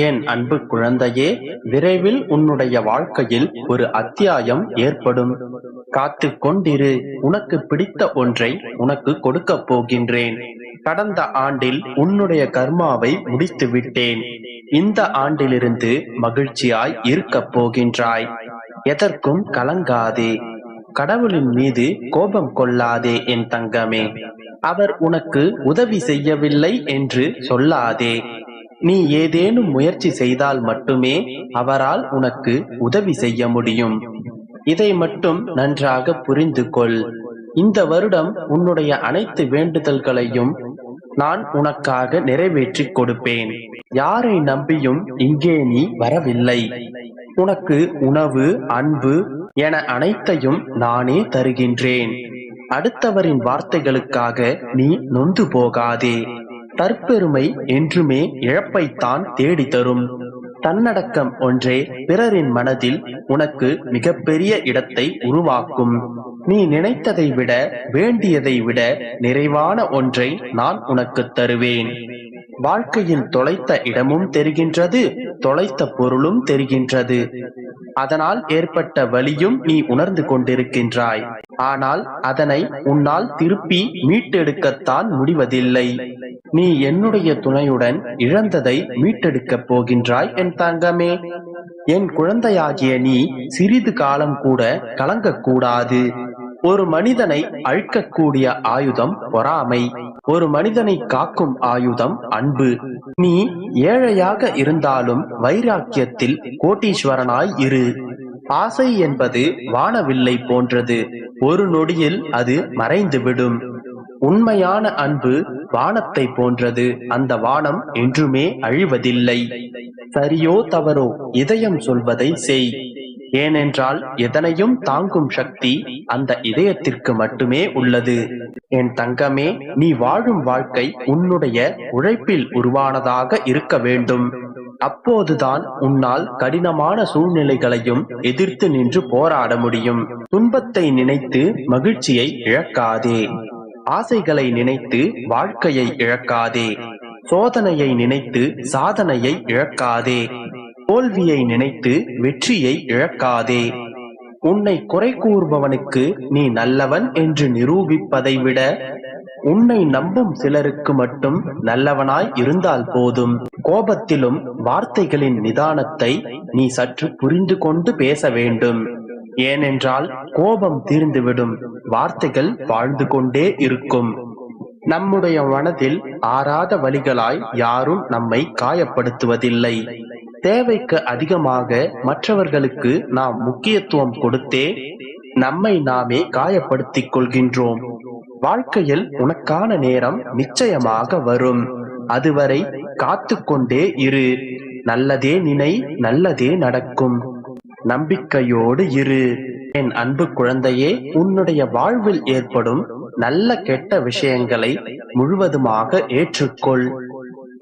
என் அன்பு குழந்தையே விரைவில் உன்னுடைய வாழ்க்கையில் ஒரு அத்தியாயம் ஏற்படும். காத்து கொண்டிரு உனக்கு பிடித்த ஒன்றை உனக்கு கொடுக்கப் போகின்றேன். கடந்த ஆண்டில் உன்னுடைய கர்மாவை முடித்து விட்டேன். இந்த ஆண்டிலிருந்து மகிழ்ச்சியாய் இருக்கப் போகின்றாய். எதற்கும் கலங்காதே. கடவுளின் மீது கோபம் கொள்ளாதே என் தங்கமே. அவர் உனக்கு உதவி செய்யவில்லை என்று சொல்லாதே. நீ ஏதேனும் முயற்சி செய்தால் மட்டுமே அவரால் உனக்கு உதவி செய்ய முடியும். இதை மட்டும் நன்றாக புரிந்து கொள் இந்த வருடம் உன்னுடைய அனைத்து வேண்டுதல்களையும் நான் உனக்காக நிறைவேற்றிக் கொடுப்பேன். யாரை நம்பியும் இங்கே நீ வரவில்லை. உனக்கு உணவு அன்பு என அனைத்தையும் நானே தருகின்றேன். அடுத்தவரின் வார்த்தைகளுக்காக நீ நொந்து போகாதே. தற்பெருமை என்றுமே இழப்பைத்தான் தேடி தரும் தன்னடக்கம் ஒன்றே பிறரின் மனதில் உனக்கு மிகப்பெரிய இடத்தை உருவாக்கும். நீ நினைத்ததை விட வேண்டியதை விட நிறைவான ஒன்றை நான் உனக்கு தருவேன். வாழ்க்கையின் தொலைத்த இடமும் தெரிகின்றது தொலைத்த பொருளும் தெரிகின்றது. அதனால் ஏற்பட்ட வலியும் நீ உணர்ந்து கொண்டிருக்கின்றாய். ஆனால் அதனை உன்னால் திருப்பி மீட்டெடுக்கத்தான் முடிவதில்லை. நீ என்னுடைய துணையுடன் இழந்ததை மீட்டெடுக்கப் போகின்றாய் என் தங்கமே. என் குழந்தையாகிய நீ சிறிது காலம் கூட கலங்கக்கூடாது. ஒரு மனிதனை அழிக்கக்கூடிய ஆயுதம் பொறாமை. ஒரு மனிதனை காக்கும் ஆயுதம் அன்பு. நீ ஏழையாக இருந்தாலும் வைராக்கியத்தில் கோட்டீஸ்வரனாய் இரு. ஆசை என்பது வானவில்லை போன்றது. ஒரு நொடியில் அது மறைந்துவிடும். உண்மையான அன்பு வானத்தை போன்றது. அந்த வானம் என்றுமே அழிவதில்லை. சரியோ தவறோ இதயம் சொல்வதை செய். ஏனென்றால் எதனையும் தாங்கும் சக்தி அந்த இதயத்திற்கு மட்டுமே உள்ளது. என் தங்கமே நீ வாழும் வாழ்க்கை உன்னுடைய உழைப்பில் உருவானதாக இருக்க வேண்டும். அப்போதுதான் உன்னால் கடினமான சூழ்நிலைகளையும் எதிர்த்து நின்று போராட முடியும். துன்பத்தை நினைத்து மகிழ்ச்சியை இழக்காதே. ஆசைகளை நினைத்து வாழ்க்கையை இழக்காதே. சோதனையை நினைத்து சாதனையை இழக்காதே. தோல்வியை நினைத்து வெற்றியை இழக்காதே. உன்னை குறை கூறுபவனுக்கு நீ நல்லவன் என்று நிரூபிப்பதை விட உன்னை நம்பும் சிலருக்கு மட்டும் நல்லவனாய் இருந்தால் போதும். கோபத்திலும் வார்த்தைகளின் நிதானத்தை நீ சற்று புரிந்து கொண்டு பேச வேண்டும். ஏனென்றால் கோபம் தீர்ந்துவிடும் வார்த்தைகள் வாழ்ந்து கொண்டே இருக்கும். நம்முடைய மனதில் ஆறாத வழிகளாய் யாரும் நம்மை காயப்படுத்துவதில்லை. தேவைக்கு அதிகமாக மற்றவர்களுக்கு நாம் முக்கியத்துவம் கொடுத்தே நம்மை நாமே காயப்படுத்திக் கொள்கின்றோம். வாழ்க்கையில் உனக்கான நேரம் நிச்சயமாக வரும். அதுவரை காத்து கொண்டே இரு. நல்லதே நினை நல்லதே நடக்கும். நம்பிக்கையோடு இரு. என் அன்பு குழந்தையே உன்னுடைய வாழ்வில் ஏற்படும் நல்ல கெட்ட விஷயங்களை முழுவதுமாக ஏற்றுக்கொள்.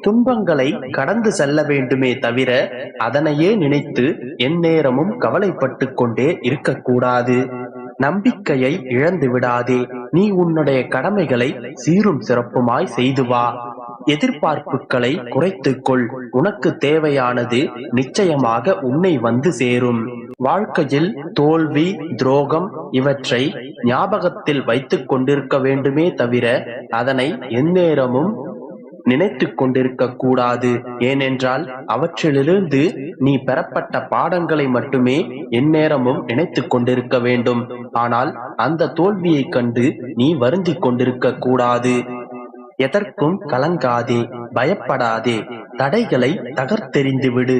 துன்பங்களை கடந்து செல்ல வேண்டுமே தவிர அதனையே நினைத்து எந்நேரமும் கவலைப்பட்டு கொண்டே இருக்கக்கூடாது. நம்பிக்கையை இழந்து விடாதே நீ உன்னுடைய கடமைகளை சீரும் சிறப்புமாய் செய்து வா. எதிர்பார்ப்புகளை குறைத்துக்கொள். உனக்கு தேவையானது நிச்சயமாக உன்னை வந்து சேரும். வாழ்க்கையில் தோல்வி துரோகம் இவற்றை ஞாபகத்தில் வைத்துக் கொண்டிருக்க வேண்டுமே தவிர அதனை எந்நேரமும் நினைத்து கொண்டிருக்க கூடாது. ஏனென்றால் அவற்றிலிருந்து நீ பெறப்பட்ட பாடங்களை மட்டுமே எந்நேரமும் நினைத்து கொண்டிருக்க வேண்டும். ஆனால் அந்த தோல்வியைக் கண்டு நீ வருந்திக் கொண்டிருக்க கூடாது. எதற்கும் கலங்காதே பயப்படாதே தடைகளை தகர்த்தெறிந்து விடு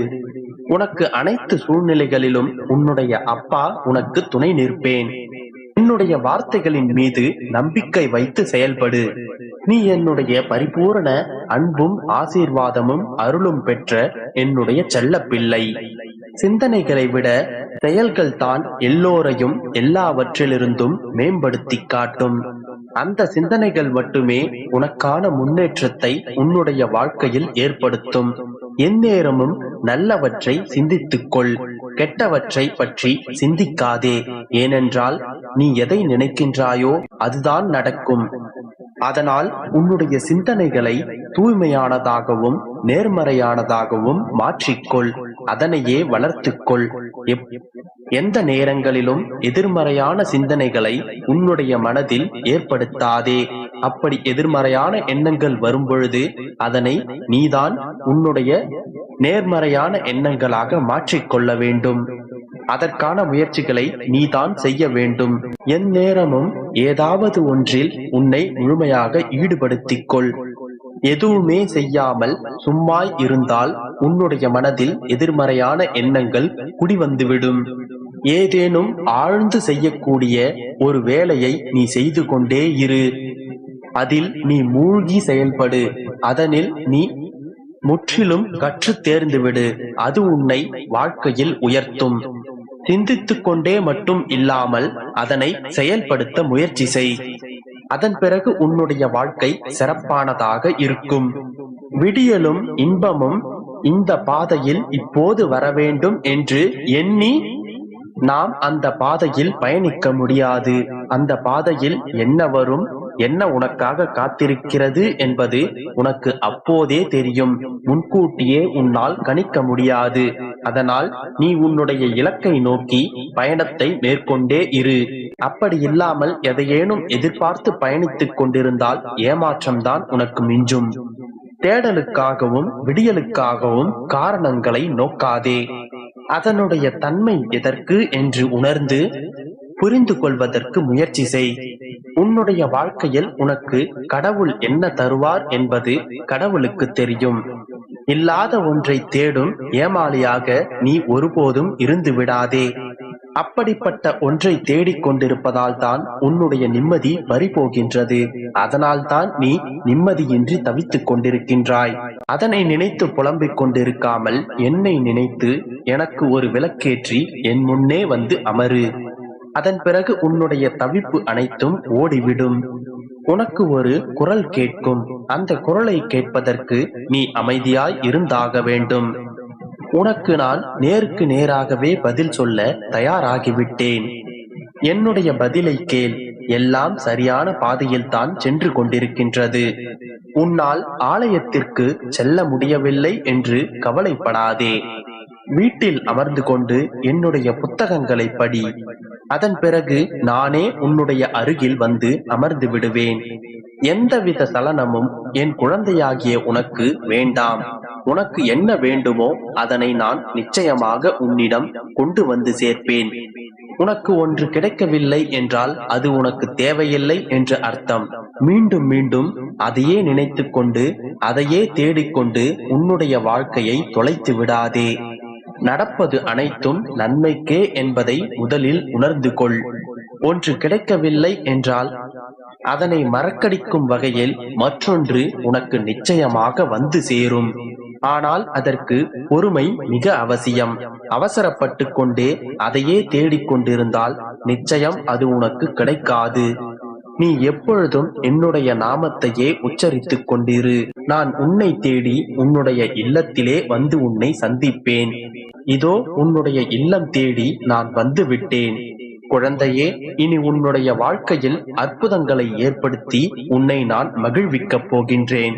உனக்கு அனைத்து சூழ்நிலைகளிலும் உன்னுடைய அப்பா உனக்கு துணை நிற்பேன். என்னுடைய வார்த்தைகளின் மீது நம்பிக்கை வைத்து செயல்படு. நீ என்னுடைய பரிபூரண அன்பும் ஆசீர்வாதமும் அருளும் பெற்ற என்னுடைய செல்ல பிள்ளை சிந்தனைகளை விட செயல்கள் தான் எல்லோரையும் எல்லாவற்றிலிருந்தும் மேம்படுத்தி காட்டும். அந்த சிந்தனைகள் மட்டுமே உனக்கான முன்னேற்றத்தை உன்னுடைய வாழ்க்கையில் ஏற்படுத்தும். எந்நேரமும் நல்லவற்றை சிந்தித்துக்கொள். கெட்டவற்றை பற்றி சிந்திக்காதே. ஏனென்றால் நீ எதை நினைக்கின்றாயோ அதுதான் நடக்கும். அதனால் உன்னுடைய சிந்தனைகளை தூய்மையானதாகவும் நேர்மறையானதாகவும் மாற்றிக்கொள். அதனையே வளர்த்துக்கொள். எப்- எந்த நேரங்களிலும் எதிர்மறையான சிந்தனைகளை உன்னுடைய மனதில் ஏற்படுத்தாதே. அப்படி எதிர்மறையான எண்ணங்கள் வரும்பொழுது அதனை நீதான் உன்னுடைய நேர்மறையான எண்ணங்களாக மாற்றிக்கொள்ள வேண்டும். அதற்கான முயற்சிகளை நீதான் செய்ய வேண்டும். எந்நேரமும் ஏதாவது ஒன்றில் உன்னை முழுமையாக ஈடுபடுத்திக் கொள் எதுவுமே செய்யாமல் சும்மாய் இருந்தால் உன்னுடைய மனதில் எதிர்மறையான எண்ணங்கள் குடிவந்துவிடும். ஏதேனும் ஆழ்ந்து செய்யக்கூடிய ஒரு வேலையை நீ செய்து கொண்டே இரு. அதில் நீ மூழ்கி செயல்படு. அதனில் நீ முற்றிலும் கற்று தேர்ந்துவிடு. அது உன்னை வாழ்க்கையில் உயர்த்தும். சிந்தித்துக் கொண்டே மட்டும் இல்லாமல் அதனை செயல்படுத்த முயற்சி செய். அதன் பிறகு உன்னுடைய வாழ்க்கை சிறப்பானதாக இருக்கும். விடியலும் இன்பமும் இந்த பாதையில் இப்போது வர வேண்டும் என்று எண்ணி நாம் அந்த பாதையில் பயணிக்க முடியாது. அந்த பாதையில் என்ன வரும் என்ன உனக்காக காத்திருக்கிறது என்பது உனக்கு அப்போதே தெரியும். முன்கூட்டியே உன்னால் கணிக்க முடியாது. அதனால் நீ உன்னுடைய இலக்கை நோக்கி பயணத்தை மேற்கொண்டே இரு. அப்படி இல்லாமல் எதையேனும் எதிர்பார்த்து பயணித்துக் கொண்டிருந்தால் ஏமாற்றம்தான் உனக்கு மிஞ்சும். தேடலுக்காகவும் விடியலுக்காகவும் காரணங்களை நோக்காதே. அதனுடைய தன்மை எதற்கு என்று உணர்ந்து புரிந்து கொள்வதற்கு முயற்சி செய். உன்னுடைய வாழ்க்கையில் உனக்கு கடவுள் என்ன தருவார் என்பது கடவுளுக்கு தெரியும். இல்லாத ஒன்றை தேடும் ஏமாளியாக நீ ஒருபோதும் இருந்து விடாதே. அப்படிப்பட்ட ஒன்றை தேடிக் கொண்டிருப்பதால் தான் உன்னுடைய நிம்மதி பறிபோகின்றது அதனால் தான் நீ நிம்மதியின்றி தவித்துக் கொண்டிருக்கின்றாய். அதனை நினைத்து புலம்பிக் கொண்டிருக்காமல் என்னை நினைத்து எனக்கு ஒரு விளக்கேற்றி என் முன்னே வந்து அமரு அதன் பிறகு உன்னுடைய தவிப்பு அனைத்தும் ஓடிவிடும். உனக்கு ஒரு குரல் கேட்கும். அந்த குரலை கேட்பதற்கு நீ அமைதியாய் இருந்தாக வேண்டும். உனக்கு நான் நேருக்கு நேராகவே பதில் சொல்ல தயாராகிவிட்டேன். என்னுடைய பதிலை கேள். எல்லாம் சரியான பாதையில் தான் சென்று கொண்டிருக்கின்றது. உன்னால் ஆலயத்திற்கு செல்ல முடியவில்லை என்று கவலைப்படாதே. வீட்டில் அமர்ந்து கொண்டு என்னுடைய புத்தகங்களை படி. அதன் பிறகு நானே உன்னுடைய அருகில் வந்து அமர்ந்து விடுவேன். எந்தவித சலனமும் என் குழந்தையாகிய உனக்கு வேண்டாம். உனக்கு என்ன வேண்டுமோ அதனை நான் நிச்சயமாக உன்னிடம் கொண்டு வந்து சேர்ப்பேன். உனக்கு ஒன்று கிடைக்கவில்லை என்றால் அது உனக்கு தேவையில்லை என்று அர்த்தம். மீண்டும் மீண்டும் அதையே நினைத்து கொண்டு அதையே தேடிக்கொண்டு உன்னுடைய வாழ்க்கையை தொலைத்து விடாதே. நடப்பது அனைத்தும் நன்மைக்கே என்பதை முதலில் உணர்ந்து கொள். ஒன்று கிடைக்கவில்லை என்றால் அதனை மறக்கடிக்கும் வகையில் மற்றொன்று உனக்கு நிச்சயமாக வந்து சேரும். ஆனால் அதற்கு பொறுமை மிக அவசியம். அவசரப்பட்டு கொண்டே அதையே தேடிக் கொண்டிருந்தால் நிச்சயம் அது உனக்கு கிடைக்காது. நீ எப்பொழுதும் என்னுடைய நாமத்தையே உச்சரித்துக் கொண்டிரு. நான் உன்னை தேடி உன்னுடைய இல்லத்திலே வந்து உன்னை சந்திப்பேன். இதோ உன்னுடைய இல்லம் தேடி நான் வந்து விட்டேன். குழந்தையே இனி உன்னுடைய வாழ்க்கையில் அற்புதங்களை ஏற்படுத்தி உன்னை நான் மகிழ்விக்கப் போகின்றேன்.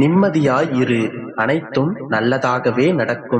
நிம்மதியாயிரு அனைத்தும் நல்லதாகவே நடக்கும்.